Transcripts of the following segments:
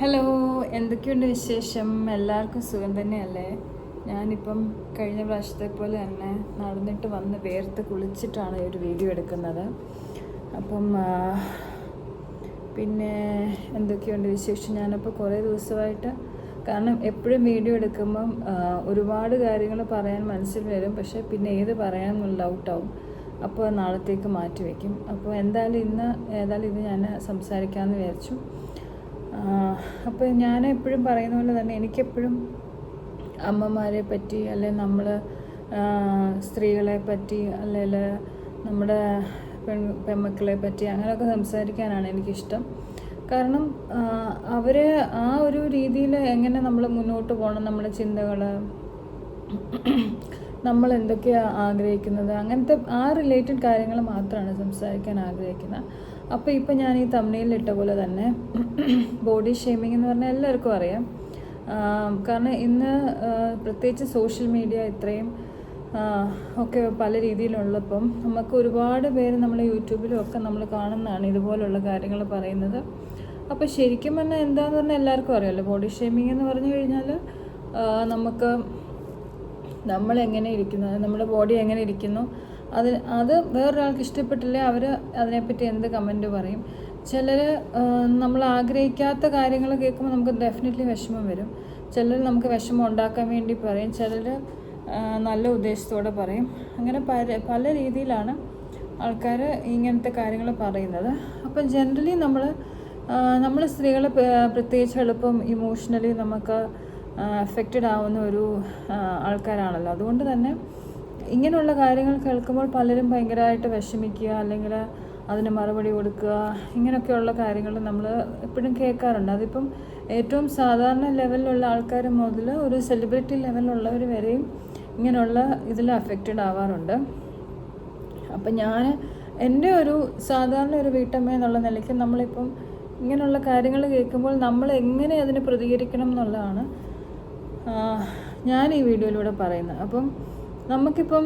Hello എന്തൊക്കെയുണ്ട് വിശേഷം? എല്ലാവർക്കും സുഖം തന്നെയല്ലേ? ഞാനിപ്പം കഴിഞ്ഞ പ്രാവശ്യത്തെ പോലെ തന്നെ നടന്നിട്ട് വന്ന് വേർത്ത് കുളിച്ചിട്ടാണ് ഒരു വീഡിയോ എടുക്കുന്നത്. അപ്പം പിന്നെ എന്തൊക്കെയുണ്ട് വിശേഷം? ഞാനപ്പോൾ കുറേ ദിവസമായിട്ട് കാരണം എപ്പോഴും വീഡിയോ എടുക്കുമ്പം ഒരുപാട് കാര്യങ്ങൾ പറയാൻ മനസ്സിൽ വരും. പക്ഷേ പിന്നെ ഏത് പറയാമെന്നുള്ള ഡൗട്ടാവും. അപ്പോൾ നാളത്തേക്ക് മാറ്റി വയ്ക്കും അപ്പോൾ എന്തായാലും ഇന്ന് ഏതായാലും ഇത് ഞാൻ സംസാരിക്കാമെന്ന് വിചാരിച്ചു. അപ്പോൾ ഞാൻ എപ്പോഴും പറയുന്ന പോലെ തന്നെ എനിക്കെപ്പോഴും അമ്മമാരെ പറ്റി അല്ലെ നമ്മൾ സ്ത്രീകളെ പറ്റി അല്ലെങ്കിൽ നമ്മുടെ പെൺ പെൺമക്കളെ പറ്റി അങ്ങനെയൊക്കെ സംസാരിക്കാനാണ് എനിക്കിഷ്ടം. കാരണം അവരെ ആ ഒരു രീതിയിൽ എങ്ങനെ നമ്മൾ മുന്നോട്ട് പോകണം നമ്മുടെ ചിന്തകൾ നമ്മൾ എന്തൊക്കെയാണ് ആഗ്രഹിക്കുന്നത് അങ്ങനത്തെ ആ റിലേറ്റഡ് കാര്യങ്ങൾ മാത്രമാണ് സംസാരിക്കാൻ ആഗ്രഹിക്കുന്നത് അപ്പോൾ ഇപ്പോൾ ഞാൻ ഈ തമിഴിൽ ഇട്ട പോലെ തന്നെ ബോഡി ഷേമിംഗ് എന്ന് പറഞ്ഞാൽ എല്ലാവർക്കും അറിയാം. കാരണം ഇന്ന് പ്രത്യേകിച്ച് സോഷ്യൽ മീഡിയ ഇത്രയും ഒക്കെ പല രീതിയിലുള്ളപ്പം നമുക്ക് ഒരുപാട് പേര് നമ്മൾ യൂട്യൂബിലും ഒക്കെ നമ്മൾ കാണുന്നതാണ് ഇതുപോലുള്ള കാര്യങ്ങൾ പറയുന്നത്. അപ്പോൾ ശരിക്കും പറഞ്ഞാൽ എന്താന്ന് പറഞ്ഞാൽ എല്ലാവർക്കും അറിയാമല്ലോ ബോഡി ഷേമിംഗ് എന്ന് പറഞ്ഞു കഴിഞ്ഞാൽ നമുക്ക് നമ്മൾ എങ്ങനെ ഇരിക്കുന്നു നമ്മുടെ ബോഡി എങ്ങനെ ഇരിക്കുന്നു അത് അത് വേറൊരാൾക്ക് ഇഷ്ടപ്പെട്ടില്ലേ അവർ അതിനെപ്പറ്റി എന്ത് കമന്റ് പറയും? ചിലർ നമ്മൾ ആഗ്രഹിക്കാത്ത കാര്യങ്ങൾ കേൾക്കുമ്പോൾ നമുക്ക് ഡെഫിനറ്റ്ലി വിഷമം വരും. ചിലർ നമുക്ക് വിഷമം ഉണ്ടാക്കാൻ വേണ്ടി പറയും. ചിലർ നല്ല ഉദ്ദേശത്തോടെ പറയും. അങ്ങനെ പല പല രീതിയിലാണ് ആൾക്കാർ ഇങ്ങനത്തെ കാര്യങ്ങൾ പറയുന്നത്. അപ്പം ജനറലി നമ്മൾ നമ്മൾ സ്ത്രീകൾ പ്രത്യേകിച്ച് എളുപ്പം ഇമോഷണലി നമുക്ക് എഫക്റ്റഡ് ആവുന്ന ഒരു ആൾക്കാരാണല്ലോ. അതുകൊണ്ട് തന്നെ ഇങ്ങനെയുള്ള കാര്യങ്ങൾ കേൾക്കുമ്പോൾ പലരും ഭയങ്കരമായിട്ട് വിഷമിക്കുക അല്ലെങ്കിൽ അതിന് മറുപടി കൊടുക്കുക ഇങ്ങനെയൊക്കെയുള്ള കാര്യങ്ങൾ നമ്മൾ എപ്പോഴും കേൾക്കാറുണ്ട്. അതിപ്പം ഏറ്റവും സാധാരണ ലെവലിലുള്ള ആൾക്കാർ മുതൽ ഒരു സെലിബ്രിറ്റി ലെവലിലുള്ളവർ വരെയും ഇങ്ങനെയുള്ള ഇതിൽ അഫക്റ്റഡ് ആവാറുണ്ട്. അപ്പം ഞാൻ എന്റെ ഒരു സാധാരണ ഒരു വീട്ടമ്മ എന്നുള്ള നിലയ്ക്ക് നമ്മളിപ്പം ഇങ്ങനെയുള്ള കാര്യങ്ങൾ കേൾക്കുമ്പോൾ നമ്മൾ എങ്ങനെ അതിന് പ്രതികരിക്കണം എന്നുള്ളതാണ് ഞാൻ ഈ വീഡിയോയിലൂടെ പറയുന്നത്. അപ്പം നമുക്കിപ്പം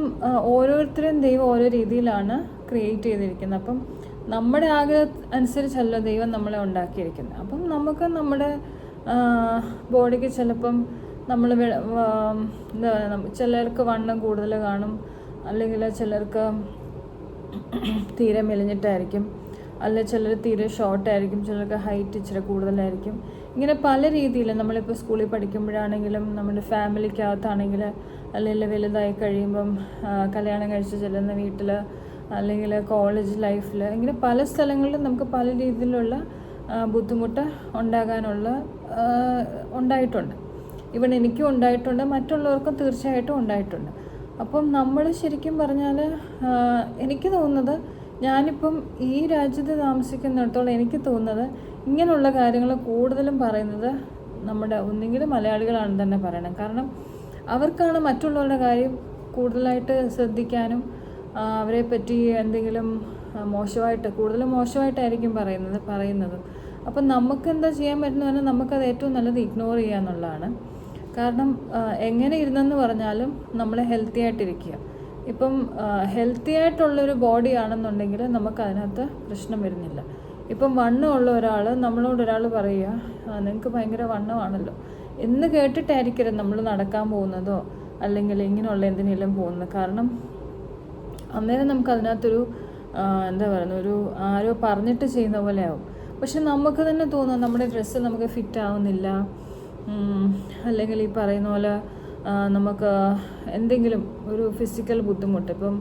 ഓരോരുത്തരും ദൈവം ഓരോ രീതിയിലാണ് ക്രിയേറ്റ് ചെയ്തിരിക്കുന്നത്. അപ്പം നമ്മുടെ ആഗ്രഹം അനുസരിച്ചല്ല ദൈവം നമ്മളെ ഉണ്ടാക്കിയിരിക്കുന്നത്. അപ്പം നമുക്ക് നമ്മുടെ ബോഡിക്ക് ചിലപ്പം നമ്മൾ എന്താ ചിലർക്ക് വണ്ണം കൂടുതൽ കാണും. അല്ലെങ്കിൽ ചിലർക്ക് തീരെ മെലിഞ്ഞിട്ടായിരിക്കും. അല്ല ചിലർ തീരെ ഷോർട്ടായിരിക്കും ചിലർക്ക് ഹൈറ്റ് ഇച്ചിരി കൂടുതലായിരിക്കും. ഇങ്ങനെ പല രീതിയിൽ നമ്മളിപ്പോൾ സ്കൂളിൽ പഠിക്കുമ്പോഴാണെങ്കിലും നമ്മുടെ ഫാമിലിക്കകത്താണെങ്കിൽ അല്ലെങ്കിൽ വലുതായി കഴിയുമ്പം കല്യാണം കഴിച്ച് ചെല്ലുന്ന വീട്ടിൽ അല്ലെങ്കിൽ കോളേജ് ലൈഫിൽ ഇങ്ങനെ പല സ്ഥലങ്ങളിലും നമുക്ക് പല രീതിയിലുള്ള ബുദ്ധിമുട്ട് ഉണ്ടാകാനുള്ള ഉണ്ടായിട്ടുണ്ട്. ഇവൺ എനിക്കും ഉണ്ടായിട്ടുണ്ട് മറ്റുള്ളവർക്കും തീർച്ചയായിട്ടും ഉണ്ടായിട്ടുണ്ട്. അപ്പം നമ്മൾ ശരിക്കും പറഞ്ഞാൽ എനിക്ക് തോന്നുന്നത് ഞാനിപ്പം ഈ രാജ്യത്ത് താമസിക്കുന്നിടത്തോളം എനിക്ക് തോന്നുന്നത് ഇങ്ങനെയുള്ള കാര്യങ്ങൾ കൂടുതലും പറയുന്നത് നമ്മുടെ ഒന്നെങ്കിലും മലയാളികളാണ് തന്നെ പറയണം. കാരണം അവർക്കാണ് മറ്റുള്ളവരുടെ കാര്യം കൂടുതലായിട്ട് ശ്രദ്ധിക്കാനും അവരെ പറ്റി എന്തെങ്കിലും മോശമായിട്ട് കൂടുതൽ മോശമായിട്ടായിരിക്കും പറയുന്നത് പറയുന്നത്. അപ്പം നമുക്ക് എന്താ ചെയ്യാൻ പറ്റുന്ന പറഞ്ഞാൽ നമുക്കത് ഏറ്റവും നല്ലത് ഇഗ്നോർ ചെയ്യുക എന്നുള്ളതാണ്. കാരണം എങ്ങനെ ഇരുന്നെന്ന് പറഞ്ഞാലും നമ്മൾ ഹെൽത്തി ആയിട്ടിരിക്കുക. ഇപ്പം ഹെൽത്തി ആയിട്ടുള്ളൊരു ബോഡി ആണെന്നുണ്ടെങ്കിൽ നമുക്ക് അതിനകത്ത് പ്രശ്നം വരുന്നില്ല. ഇപ്പം വണ്ണമുള്ള ഒരാൾ നമ്മളോട് ഒരാൾ പറയുക നിങ്ങൾക്ക് ഭയങ്കര വണ്ണമാണല്ലോ. എന്ന് കേട്ടിട്ടായിരിക്കരുത് നമ്മൾ നടക്കാൻ പോകുന്നതോ അല്ലെങ്കിൽ ഇങ്ങനെയുള്ള എന്തിനെല്ലാം പോകുന്നത്. കാരണം അന്നേരം നമുക്ക് അതിനകത്തൊരു എന്താ പറയുന്നത് ഒരു ആരോ പറഞ്ഞിട്ട് ചെയ്യുന്ന പോലെ ആവും. പക്ഷെ നമുക്ക് തന്നെ തോന്നും നമ്മുടെ ഡ്രസ്സ് നമുക്ക് ഫിറ്റ് ആവുന്നില്ല. അല്ലെങ്കിൽ ഈ പറയുന്ന പോലെ നമുക്ക് എന്തെങ്കിലും ഒരു ഫിസിക്കൽ ബുദ്ധിമുട്ട് ഇപ്പം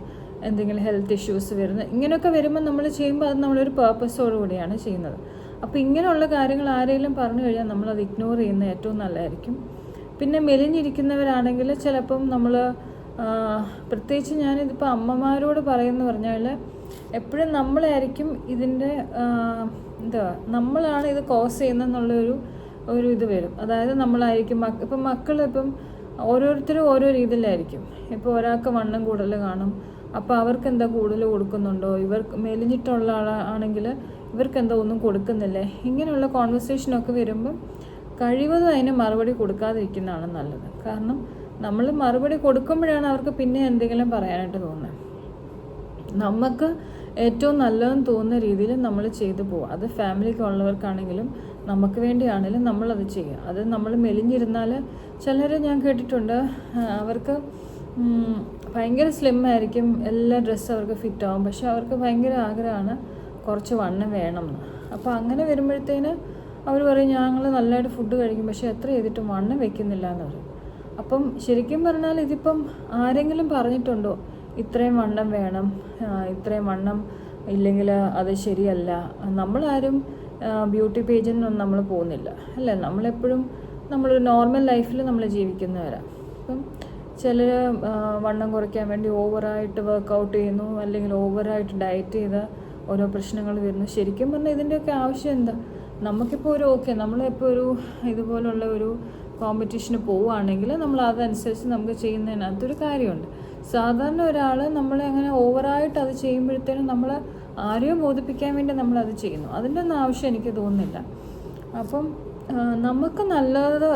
എന്തെങ്കിലും ഹെൽത്ത് ഇഷ്യൂസ് വരുന്ന ഇങ്ങനെയൊക്കെ വരുമ്പോൾ നമ്മൾ ചെയ്യുമ്പോൾ അത് നമ്മളൊരു പേർപ്പസോടു കൂടിയാണ് ചെയ്യുന്നത്. അപ്പോൾ ഇങ്ങനെയുള്ള കാര്യങ്ങൾ ആരെങ്കിലും പറഞ്ഞു കഴിഞ്ഞാൽ നമ്മളത് ഇഗ്നോർ ചെയ്യുന്നത് ഏറ്റവും നല്ലതായിരിക്കും. പിന്നെ മെലിഞ്ഞിരിക്കുന്നവരാണെങ്കിൽ ചിലപ്പം നമ്മൾ പ്രത്യേകിച്ച് ഞാനിതിപ്പോൾ അമ്മമാരോട് പറയുന്നു പറഞ്ഞാൽ എപ്പോഴും നമ്മളായിരിക്കും ഇതിന്റെ എന്താ നമ്മളാണ് ഇത് കോസ് ചെയ്യുന്നതെന്നുള്ളൊരു ഒരു ഇത് വരും. അതായത് നമ്മളായിരിക്കും മക്ക ഇപ്പം മക്കൾ ഇപ്പം ഓരോരുത്തരും ഓരോ രീതിയിലായിരിക്കും. ഇപ്പോൾ ഒരാൾക്ക് വണ്ണം കൂടുതൽ കാണും. അപ്പോൾ അവർക്ക് എന്താ കൂടുതൽ കൊടുക്കുന്നുണ്ടോ? ഇവർക്ക് മെലിഞ്ഞിട്ടുള്ള ആളാണെങ്കിൽ ഇവർക്ക് എന്താ ഒന്നും കൊടുക്കുന്നില്ലേ? ഇങ്ങനെയുള്ള കോൺവെർസേഷനൊക്കെ വരുമ്പം കഴിവതും അതിന് മറുപടി കൊടുക്കാതിരിക്കുന്നതാണ് നല്ലത്. കാരണം നമ്മൾ മറുപടി കൊടുക്കുമ്പോഴാണ് അവർക്ക് പിന്നെ എന്തെങ്കിലും പറയാനായിട്ട് തോന്നുന്നത്. നമുക്ക് ഏറ്റവും നല്ലതെന്ന് തോന്നുന്ന രീതിയിൽ നമ്മൾ ചെയ്തു പോകും അത് ഫാമിലിക്ക് ഉള്ളവർക്കാണെങ്കിലും നമുക്ക് വേണ്ടിയാണെങ്കിലും നമ്മളത് ചെയ്യുക. അത് നമ്മൾ മെലിഞ്ഞിരുന്നാൽ ചിലർ ഞാൻ കേട്ടിട്ടുണ്ട് അവർക്ക് ഭയങ്കര സ്ലിം ആയിരിക്കും എല്ലാ ഡ്രസ്സും അവർക്ക് ഫിറ്റ് ആവും. പക്ഷെ അവർക്ക് ഭയങ്കര ആഗ്രഹമാണ് കുറച്ച് വണ്ണം വേണം അപ്പോൾ അങ്ങനെ വരുമ്പോഴത്തേന് അവർ പറയും ഞങ്ങൾ നല്ലതായിട്ട് ഫുഡ് കഴിക്കും പക്ഷേ എത്ര ചെയ്തിട്ടും വണ്ണം വെക്കുന്നില്ല എന്ന് പറയും. അപ്പം ശരിക്കും പറഞ്ഞാൽ ഇതിപ്പം ആരെങ്കിലും പറഞ്ഞിട്ടുണ്ടോ ഇത്രയും വണ്ണം വേണം ഇത്രയും വണ്ണം ഇല്ലെങ്കിൽ അത് ശരിയല്ല. നമ്മളാരും ബ്യൂട്ടി പേജിനൊന്നും നമ്മൾ പോകുന്നില്ല. അല്ലേ? നമ്മളെപ്പോഴും നമ്മൾ നോർമൽ ലൈഫിൽ നമ്മൾ ജീവിക്കുന്നവരാണ് അപ്പം ചിലർ വണ്ണം കുറയ്ക്കാൻ വേണ്ടി ഓവറായിട്ട് വർക്കൗട്ട് ചെയ്യുന്നു അല്ലെങ്കിൽ ഓവറായിട്ട് ഡയറ്റ് ചെയ്ത് ഓരോ പ്രശ്നങ്ങൾ വരുന്നു. ശരിക്കും പറഞ്ഞാൽ ഇതിന്റെയൊക്കെ ആവശ്യം എന്താ? നമുക്കിപ്പോൾ ഒരു ഓക്കെ നമ്മളിപ്പോൾ ഒരു ഇതുപോലുള്ള ഒരു കോമ്പറ്റീഷന് പോവുകയാണെങ്കിൽ നമ്മൾ അതനുസരിച്ച് നമുക്ക് ചെയ്യുന്നതിനകത്തൊരു കാര്യമുണ്ട്. സാധാരണ ഒരാൾ നമ്മളെ അങ്ങനെ ഓവറായിട്ട് അത് ചെയ്യുമ്പോഴത്തേനും നമ്മൾ ആരെയും ബോധിപ്പിക്കാൻ വേണ്ടി നമ്മളത് ചെയ്യുന്നു. അതിന്റെ ഒന്നും ആവശ്യം എനിക്ക് തോന്നുന്നില്ല. അപ്പം നമുക്ക് നല്ലത്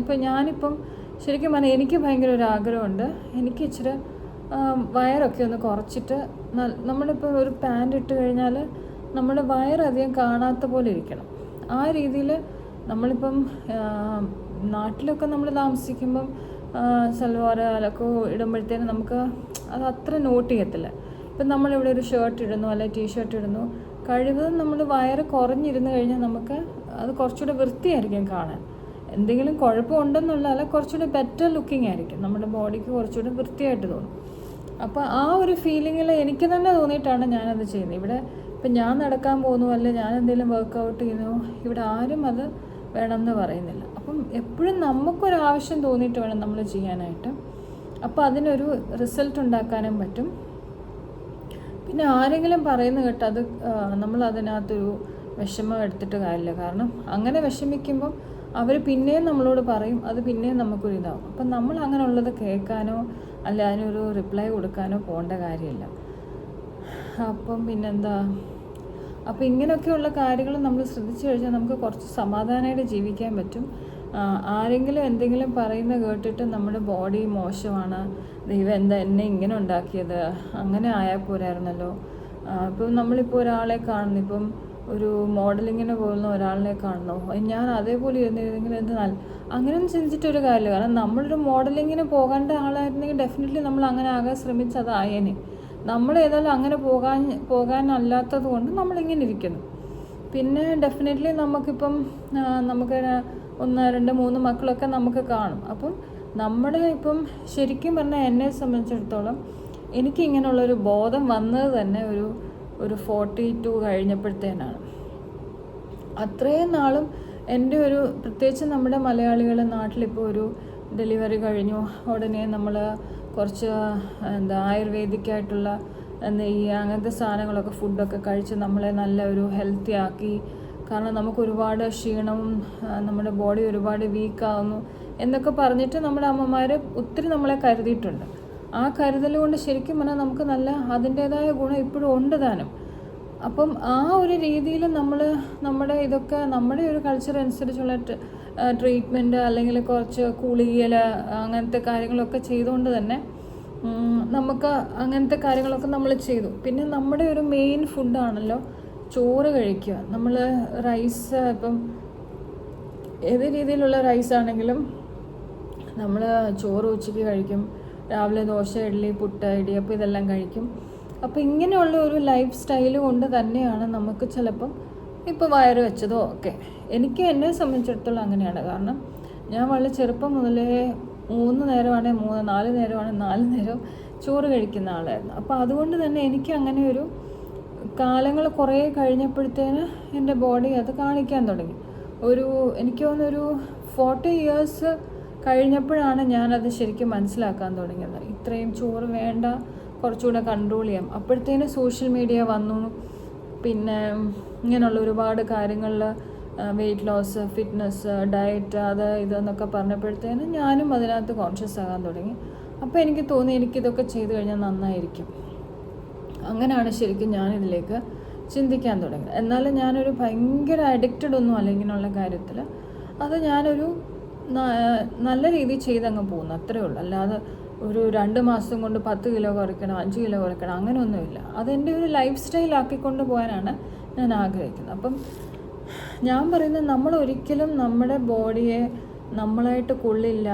ഇപ്പം ഞാനിപ്പം ശരിക്കും പറഞ്ഞാൽ എനിക്ക് ഭയങ്കര ഒരു ആഗ്രഹമുണ്ട്. എനിക്ക് ഇച്ചിരി വയറൊക്കെ ഒന്ന് കുറച്ചിട്ട് നമ്മളിപ്പോൾ ഒരു പാന്റ് ഇട്ട് കഴിഞ്ഞാൽ നമ്മുടെ വയറധികം കാണാത്ത പോലെ ഇരിക്കണം. ആ രീതിയിൽ നമ്മളിപ്പം നാട്ടിലൊക്കെ നമ്മൾ താമസിക്കുമ്പം സൽവാർ അലക്കോ ഇടുമ്പോഴത്തേനും നമുക്ക് അത് അത്ര നോട്ട് ചെയ്യത്തില്ല. ഇപ്പം നമ്മളിവിടെ ഒരു ഷർട്ട് ഇടുന്നു അല്ലെങ്കിൽ ടീ ഷർട്ട് ഇടുന്നു കഴിവതും നമ്മൾ വയറ് കുറഞ്ഞിരുന്നു കഴിഞ്ഞാൽ നമുക്ക് അത് കുറച്ചുകൂടെ വൃത്തിയായിരിക്കും കാണാൻ. എന്തെങ്കിലും കുഴപ്പമുണ്ടെന്നുള്ള അല്ല കുറച്ചുകൂടെ ബെറ്റർ ലുക്കിംഗ് ആയിരിക്കും. നമ്മുടെ ബോഡിക്ക് കുറച്ചുകൂടെ വൃത്തിയായിട്ട് തോന്നും. അപ്പോൾ ആ ഒരു ഫീലിങ്ങിൽ എനിക്ക് തന്നെ തോന്നിയിട്ടാണ് ഞാനത് ചെയ്യുന്നത്. ഇവിടെ ഇപ്പം ഞാൻ നടക്കാൻ പോകുന്നു അല്ലെ ഞാൻ എന്തെങ്കിലും വർക്കൗട്ട് ചെയ്യുന്നു ഇവിടെ ആരും അത് വേണമെന്ന് പറയുന്നില്ല. അപ്പം എപ്പോഴും നമുക്കൊരാവശ്യം തോന്നിയിട്ട് വേണം നമ്മൾ ചെയ്യാനായിട്ട്. അപ്പോൾ അതിനൊരു റിസൾട്ട് ഉണ്ടാക്കാനും പറ്റും. പിന്നെ ആരെങ്കിലും പറയുന്ന കേട്ട് അത് നമ്മൾ അതിനകത്തൊരു വിഷമം എടുത്തിട്ട് കാര്യമില്ല. കാരണം അങ്ങനെ വിഷമിക്കുമ്പം അവർ പിന്നെയും നമ്മളോട് പറയും അത് പിന്നെയും നമുക്കൊരിതാവും അപ്പം നമ്മൾ അങ്ങനെയുള്ളത് കേൾക്കാനോ അല്ല അതിനൊരു റിപ്ലൈ കൊടുക്കാനോ പോകേണ്ട കാര്യമില്ല. അപ്പം പിന്നെന്താ? അപ്പോൾ ഇങ്ങനെയൊക്കെയുള്ള കാര്യങ്ങൾ നമ്മൾ ശ്രദ്ധിച്ചു കഴിഞ്ഞാൽ നമുക്ക് കുറച്ച് സമാധാനമായിട്ട് ജീവിക്കാൻ പറ്റും. ആരെങ്കിലും എന്തെങ്കിലും പറയുന്ന കേട്ടിട്ട് നമ്മുടെ ബോഡി മോശമാണ് ദൈവം എന്താ എന്നെ ഇങ്ങനെ ഉണ്ടാക്കിയത് അങ്ങനെ ആയാൽ പോരായിരുന്നല്ലോ. ഇപ്പം നമ്മളിപ്പോൾ ഒരാളെ കാണുന്നു ഇപ്പം ഒരു മോഡലിങ്ങിന് പോകുന്ന ഒരാളിനെ കാണണോ. ഞാൻ അതേപോലെ ഇരുന്നിരുന്നെങ്കിൽ എന്ത് നല്ല അങ്ങനെയൊന്നും ചിന്തിച്ചിട്ടൊരു കാര്യമില്ല. കാരണം നമ്മളൊരു മോഡലിങ്ങിന് പോകേണ്ട ആളായിരുന്നെങ്കിൽ ഡെഫിനറ്റ്ലി നമ്മൾ അങ്ങനെ ആകാൻ ശ്രമിച്ചതായേനെ നമ്മൾ ഏതായാലും അങ്ങനെ പോകാൻ പോകാനല്ലാത്തത് കൊണ്ട് നമ്മളിങ്ങനെ ഇരിക്കുന്നു പിന്നെ ഡെഫിനറ്റ്ലി നമുക്കിപ്പം നമുക്ക് ഒന്ന് രണ്ട് മൂന്ന് മക്കളൊക്കെ നമുക്ക് കാണും. അപ്പം നമ്മുടെ ഇപ്പം ശരിക്കും പറഞ്ഞാൽ എന്നെ സംബന്ധിച്ചിടത്തോളം എനിക്ക് ഇങ്ങനെയുള്ളൊരു ബോധം വന്നത് തന്നെ ഒരു ഒരു ഫോർട്ടി ടു കഴിഞ്ഞപ്പോഴത്തേനാണ്. അത്രയും നാളും എന്റെ ഒരു പ്രത്യേകിച്ച് നമ്മുടെ മലയാളികൾ നാട്ടിലിപ്പോൾ ഒരു ഡെലിവറി കഴിഞ്ഞു. ഉടനെ നമ്മൾ കുറച്ച് എന്താ ആയുർവേദിക്കായിട്ടുള്ള നെയ്യ് അങ്ങനത്തെ സാധനങ്ങളൊക്കെ ഫുഡൊക്കെ കഴിച്ച് നമ്മളെ നല്ല ഒരു ഹെൽത്തി ആക്കി. കാരണം നമുക്ക് ഒരുപാട് ക്ഷീണവും നമ്മുടെ ബോഡി ഒരുപാട് വീക്കാവുന്നു എന്നൊക്കെ പറഞ്ഞിട്ട് നമ്മുടെ അമ്മമാർ ഒത്തിരി നമ്മളെ കരുതിയിട്ടുണ്ട്. ആ കരുതൽ കൊണ്ട് ശരിക്കും പറഞ്ഞാൽ നമുക്ക് നല്ല അതിന്റേതായ ഗുണം ഇപ്പോഴും ഉണ്ട് താനും. അപ്പം ആ ഒരു രീതിയിൽ നമ്മൾ നമ്മുടെ ഇതൊക്കെ നമ്മുടെ ഒരു കൾച്ചർ അനുസരിച്ചുള്ള ട്രീറ്റ്മെന്റ് അല്ലെങ്കിൽ കുറച്ച് കുളിയൽ അങ്ങനത്തെ കാര്യങ്ങളൊക്കെ ചെയ്തുകൊണ്ട് തന്നെ നമുക്ക് അങ്ങനത്തെ കാര്യങ്ങളൊക്കെ നമ്മൾ ചെയ്തു. പിന്നെ നമ്മുടെ ഒരു മെയിൻ ഫുഡാണല്ലോ ചോറ് കഴിക്കുക. നമ്മൾ റൈസ് ഇപ്പം ഏത് രീതിയിലുള്ള റൈസ് ആണെങ്കിലും നമ്മൾ ചോറ് ഉച്ചയ്ക്ക് കഴിക്കും. രാവിലെ ദോശ ഇഡ്ഡലി പുട്ട് ഇടിയപ്പം ഇതെല്ലാം കഴിക്കും. അപ്പോൾ ഇങ്ങനെയുള്ള ഒരു ലൈഫ് സ്റ്റൈൽ കൊണ്ട് തന്നെയാണ് നമുക്ക് ചിലപ്പം ഇപ്പോൾ വയറ് വെച്ചതോ ഒക്കെ. എനിക്ക് എന്നെ സംബന്ധിച്ചിടത്തോളം അങ്ങനെയാണ്. കാരണം ഞാൻ വളരെ ചെറുപ്പം മുതലേ മൂന്ന് നേരമാണെങ്കിൽ മൂന്ന് നാല് നേരമാണെങ്കിൽ നാല് നേരം ചോറ് കഴിക്കുന്ന ആളായിരുന്നു. അപ്പോൾ അതുകൊണ്ട് തന്നെ എനിക്ക് അങ്ങനെ ഒരു കാലങ്ങൾ കുറേ കഴിഞ്ഞപ്പോഴത്തേന് എന്റെ ബോഡി അത് കാണിക്കാൻ തുടങ്ങി. ഒരു എനിക്ക് തോന്നുന്നൊരു ഫോർട്ടി ഇയേഴ്സ് കഴിഞ്ഞപ്പോഴാണ് ഞാനത് ശരിക്കും മനസ്സിലാക്കാൻ തുടങ്ങിയത്. ഇത്രയും ചോറ് വേണ്ട കുറച്ചുകൂടെ കൺട്രോൾ ചെയ്യാം. അപ്പോഴത്തേനും സോഷ്യൽ മീഡിയ വന്നു. പിന്നെ ഇങ്ങനെയുള്ള ഒരുപാട് കാര്യങ്ങളിൽ വെയിറ്റ് ലോസ് ഫിറ്റ്നസ് ഡയറ്റ് അത് ഇതെന്നൊക്കെ പറഞ്ഞപ്പോഴത്തേനും ഞാനും അതിനകത്ത് കോൺഷ്യസ് ആകാൻ തുടങ്ങി. അപ്പോൾ എനിക്ക് തോന്നി എനിക്കിതൊക്കെ ചെയ്തു കഴിഞ്ഞാൽ നന്നായിരിക്കും. അങ്ങനെയാണ് ശരിക്കും ഞാനിതിലേക്ക് ചിന്തിക്കാൻ തുടങ്ങി എന്നാലും ഞാനൊരു ഭയങ്കര അഡിക്റ്റഡ് ഒന്നും അല്ല ഇങ്ങനെയുള്ള കാര്യത്തിൽ. അത് ഞാനൊരു നല്ല രീതിയിൽ ചെയ്തങ്ങ് പോകുന്നു അത്രേ ഉള്ളൂ. അല്ലാതെ ഒരു രണ്ട് മാസം കൊണ്ട് പത്ത് കിലോ കുറയ്ക്കണം അഞ്ച് കിലോ കുറയ്ക്കണം അങ്ങനെയൊന്നുമില്ല. അതെന്റെ ഒരു ലൈഫ് സ്റ്റൈൽ ആക്കിക്കൊണ്ട് പോകാനാണ് ഞാൻ ആഗ്രഹിക്കുന്നത്. അപ്പം ഞാൻ പറയുന്നത് നമ്മൾ ഒരിക്കലും നമ്മുടെ ബോഡിയെ നമ്മളായിട്ട് കൊള്ളില്ല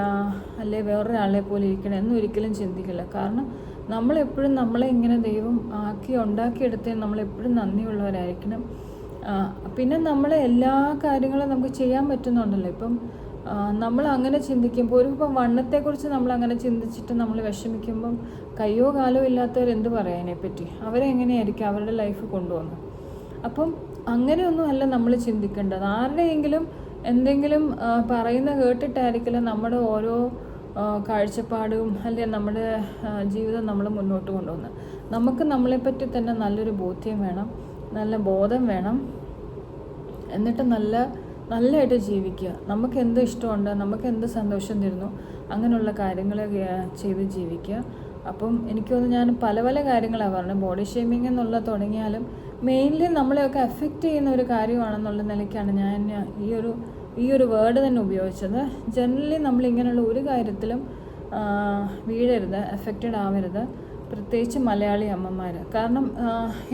അല്ലെ വേറൊരാളെ പോലെ ഇരിക്കണം എന്ന് ഒരിക്കലും ചിന്തിക്കില്ല. കാരണം നമ്മളെപ്പോഴും നമ്മളെ ഇങ്ങനെ ദൈവം ആക്കി ഉണ്ടാക്കിയെടുത്തേ നമ്മളെപ്പോഴും നന്ദിയുള്ളവരായിരിക്കണം. പിന്നെ നമ്മളെ എല്ലാ കാര്യങ്ങളും നമുക്ക് ചെയ്യാൻ പറ്റുന്നുണ്ടല്ലോ. ഇപ്പം നമ്മൾ അങ്ങനെ ചിന്തിക്കുമ്പോൾ ഒരു ഇപ്പം വണ്ണത്തെക്കുറിച്ച് നമ്മൾ അങ്ങനെ ചിന്തിച്ചിട്ട് നമ്മൾ വിഷമിക്കുമ്പം കയ്യോ കാലോ ഇല്ലാത്തവർ എന്ത് പറയാനെ പറ്റി അവരെങ്ങനെയായിരിക്കും അവരുടെ ലൈഫ് കൊണ്ടുപോകുന്നത് അപ്പം അങ്ങനെയൊന്നും അല്ല നമ്മൾ ചിന്തിക്കേണ്ടത്. ആരുടെയെങ്കിലും എന്തെങ്കിലും പറയുന്ന കേട്ടിട്ടായിരിക്കില്ല നമ്മുടെ ഓരോ കാഴ്ചപ്പാടും അല്ലെങ്കിൽ നമ്മുടെ ജീവിതം നമ്മൾ മുന്നോട്ട് കൊണ്ടുപോകുന്നത് നമുക്ക് നമ്മളെപ്പറ്റി തന്നെ നല്ലൊരു ബോധ്യം വേണം നല്ല ബോധം വേണം. എന്നിട്ട് നല്ല നല്ലതായിട്ട് ജീവിക്കുക. നമുക്ക് എന്ത് ഇഷ്ടമുണ്ട് നമുക്ക് എന്ത് സന്തോഷം തരുന്നു അങ്ങനെയുള്ള കാര്യങ്ങൾ ചെയ്ത് ജീവിക്കുക. അപ്പം എനിക്ക് തോന്നുന്നു ഞാൻ പല പല കാര്യങ്ങളാണ് പറഞ്ഞത്. ബോഡി ഷേമിങ് എന്നുള്ള തുടങ്ങിയാലും മെയിൻലി നമ്മളെയൊക്കെ എഫക്റ്റ് ചെയ്യുന്ന ഒരു കാര്യമാണെന്നുള്ള നിലയ്ക്കാണ് ഞാൻ ഈ ഒരു ഈ ഒരു വേർഡ് തന്നെ ഉപയോഗിച്ചത്. ജനറലി നമ്മൾ ഇങ്ങനെയുള്ള ഒരു കാര്യത്തിലും വീഴരുത് എഫക്റ്റഡ് ആവരുത്. പ്രത്യേകിച്ച് മലയാളി അമ്മമാർ കാരണം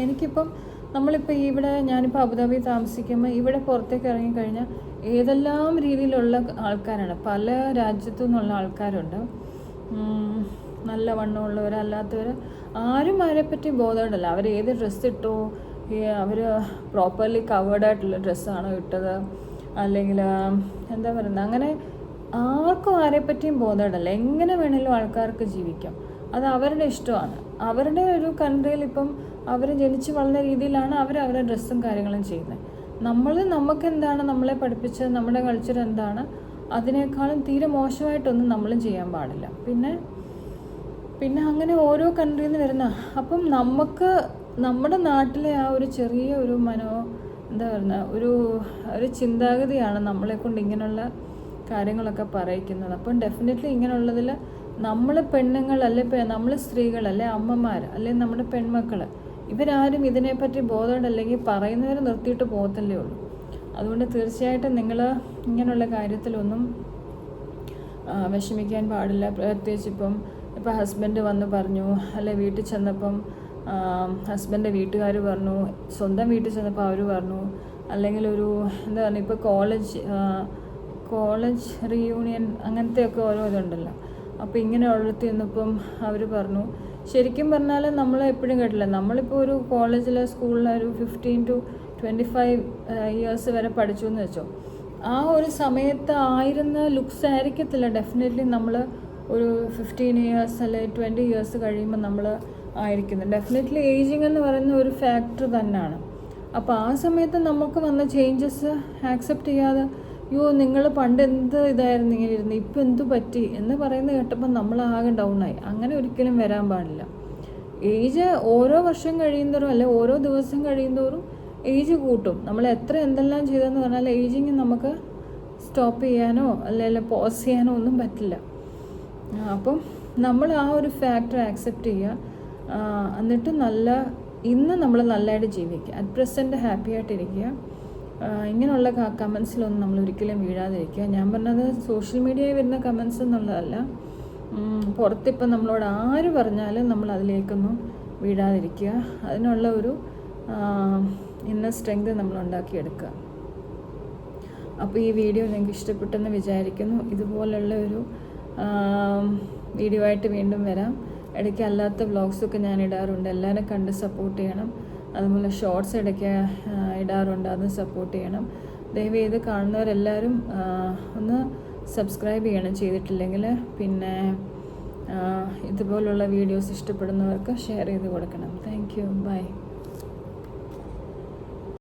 എനിക്കിപ്പം നമ്മളിപ്പോൾ ഇവിടെ ഞാനിപ്പോൾ അബുദാബി താമസിക്കുമ്പോൾ ഇവിടെ പുറത്തേക്ക് ഇറങ്ങിക്കഴിഞ്ഞാൽ ഏതെല്ലാം രീതിയിലുള്ള ആൾക്കാരാണ് പല രാജ്യത്തു നിന്നുള്ള ആൾക്കാരുണ്ട്. നല്ല വണ്ണമുള്ളവർ അല്ലാത്തവർ ആരും ആരെപ്പറ്റി ബോധമുണ്ടല്ല. അവർ ഏത് ഡ്രസ്സ് ഇട്ടോ അവർ പ്രോപ്പർലി കവേർഡ് ആയിട്ടുള്ള ഡ്രസ്സാണോ ഇട്ടത്? അല്ലെങ്കിൽ എന്താ പറയുന്നത് അങ്ങനെ ആർക്കും ആരെപ്പറ്റിയും ബോധമുണ്ടല്ല. എങ്ങനെ വേണേലും ആൾക്കാർക്ക് ജീവിക്കാം. അത് അവരുടെ ഇഷ്ടമാണ്. അവരുടെ ഒരു കൺട്രിയിൽ ഇപ്പം അവർ ജനിച്ച് വളർന്ന രീതിയിലാണ് അവർ അവരുടെ ഡ്രസ്സും കാര്യങ്ങളും ചെയ്യുന്നത്. നമ്മൾ നമുക്ക് എന്താണ് നമ്മളെ പഠിപ്പിച്ചത് നമ്മുടെ കൾച്ചർ എന്താണ് അതിനേക്കാളും തീരെ മോശമായിട്ടൊന്നും നമ്മളും ചെയ്യാൻ പാടില്ല. പിന്നെ പിന്നെ അങ്ങനെ ഓരോ കൺട്രിയിൽ നിന്ന് വരുന്ന അപ്പം നമുക്ക് നമ്മുടെ നാട്ടിലെ ആ ഒരു ചെറിയ ഒരു മനോ എന്താ പറയുക ഒരു ഒരു ചിന്താഗതിയാണ് നമ്മളെ കൊണ്ട് ഇങ്ങനെയുള്ള കാര്യങ്ങളൊക്കെ പറയിക്കുന്നത്. അപ്പം ഡെഫിനറ്റ്ലി ഇങ്ങനെയുള്ളതിൽ നമ്മൾ പെണ്ണുങ്ങൾ അല്ലെ നമ്മൾ സ്ത്രീകൾ അല്ലെ അമ്മമാർ അല്ലെ നമ്മുടെ പെൺമക്കൾ ഇവരാരും ഇതിനെപ്പറ്റി ബോധമുണ്ടല്ലെങ്കിൽ പറയുന്നവരെ നിർത്തിയിട്ട് പോകത്തല്ലേ ഉള്ളൂ. അതുകൊണ്ട് തീർച്ചയായിട്ടും നിങ്ങൾ ഇങ്ങനെയുള്ള കാര്യത്തിലൊന്നും വിഷമിക്കാൻ പാടില്ല. പ്രത്യേകിച്ച് ഇപ്പം ഇപ്പം ഹസ്ബൻഡ് വന്ന് പറഞ്ഞു അല്ലെ വീട്ടിൽ ചെന്നപ്പം ഹസ്ബൻഡ് വീട്ടുകാർ പറഞ്ഞു സ്വന്തം വീട്ടിൽ ചെന്നപ്പോൾ അവർ പറഞ്ഞു അല്ലെങ്കിൽ ഒരു എന്താ പറയുക ഇപ്പോൾ കോളേജ് കോളേജ് റീയൂണിയൻ അങ്ങനത്തെയൊക്കെ ഓരോ ഇതുണ്ടല്ലോ. അപ്പോൾ ഇങ്ങനെ ഉള്ളിടത്ത് നിന്നിപ്പം അവർ പറഞ്ഞു ശരിക്കും പറഞ്ഞാൽ നമ്മൾ എപ്പോഴും കേട്ടില്ല. നമ്മളിപ്പോൾ ഒരു കോളേജിലെ സ്കൂളിലെ ഒരു fifteen to twenty five years വരെ പഠിച്ചു എന്ന് വെച്ചോ. ആ ഒരു സമയത്ത് ആയിരുന്ന ലുക്സ് ആയിരിക്കത്തില്ല. ഡെഫിനറ്റ്ലി നമ്മൾ ഒരു ഫിഫ്റ്റീൻ ഇയേഴ്സ് അല്ലെ ട്വന്റി ഇയേഴ്സ് കഴിയുമ്പോൾ നമ്മൾ ആയിരിക്കുന്നത് ഡെഫിനറ്റ്ലി ഏജിങ് എന്ന് പറയുന്ന ഒരു ഫാക്ടർ തന്നെയാണ് അപ്പോൾ ആ സമയത്ത് നമുക്ക് വന്ന ചേഞ്ചസ് ആക്സെപ്റ്റ് ചെയ്യാതെ അയ്യോ നിങ്ങൾ പണ്ട് എന്ത് ഇതായിരുന്നു ഇങ്ങനെ ഇരുന്ന് ഇപ്പം എന്തു പറ്റി? എന്ന് പറയുന്നത് കേട്ടപ്പോൾ നമ്മൾ ആകെ ഡൗൺ ആയി. അങ്ങനെ ഒരിക്കലും വരാൻ പാടില്ല. ഏജ് ഓരോ വർഷം കഴിയുന്തോറും അല്ലെ ഓരോ ദിവസം കഴിയുന്തോറും ഏജ് കൂട്ടും. നമ്മൾ എത്ര എന്തെല്ലാം ചെയ്തെന്ന് പറഞ്ഞാൽ ഏജിങ് നമുക്ക് സ്റ്റോപ്പ് ചെയ്യാനോ അല്ലെങ്കിൽ പോസ് ചെയ്യാനോ ഒന്നും പറ്റില്ല. അപ്പം നമ്മൾ ആ ഒരു ഫാക്ടർ ആക്സെപ്റ്റ് ചെയ്യുക. എന്നിട്ട് നല്ല ഇന്ന് നമ്മൾ നല്ലതായിട്ട് ജീവിക്കുക. അറ്റ് പ്രസന്റ് ഹാപ്പി ആയിട്ടിരിക്കുക. ഇങ്ങനെയുള്ള കമൻസിലൊന്നും നമ്മൾ ഒരിക്കലും വീഴാതിരിക്കുക. ഞാൻ പറഞ്ഞത് സോഷ്യൽ മീഡിയയിൽ വരുന്ന കമൻസ് എന്നുള്ളതല്ല. പുറത്തിപ്പം നമ്മളോട് ആര് പറഞ്ഞാലും നമ്മൾ അതിലേക്കൊന്നും വീഴാതിരിക്കുക. അതിനുള്ള ഒരു ഇന്ന സ്ട്രെങ്ത് നമ്മൾ ഉണ്ടാക്കിയെടുക്കുക. അപ്പോൾ ഈ വീഡിയോ നിങ്ങൾക്ക് ഇഷ്ടപ്പെട്ടെന്ന് വിചാരിക്കുന്നു. ഇതുപോലുള്ള ഒരു വീഡിയോ ആയിട്ട് വീണ്ടും വരാം. ഇടയ്ക്ക് അല്ലാത്ത വ്ളോഗ്സൊക്കെ ഞാൻ ഇടാറുണ്ട്. എല്ലാവരും കണ്ട് സപ്പോർട്ട് ചെയ്യണം. അതുപോലെ ഷോർട്സ് ഇടയ്ക്ക് ഇടാറുണ്ട്. അതും സപ്പോർട്ട് ചെയ്യണം. ദയവ് ഇത് കാണുന്നവരെല്ലാവരും ഒന്ന് സബ്സ്ക്രൈബ് ചെയ്യണം. ചെയ്തിട്ടില്ലെങ്കിൽ പിന്നെ ഇതുപോലുള്ള വീഡിയോസ് ഇഷ്ടപ്പെടുന്നവർക്ക് ഷെയർ ചെയ്ത് കൊടുക്കണം. Thank you by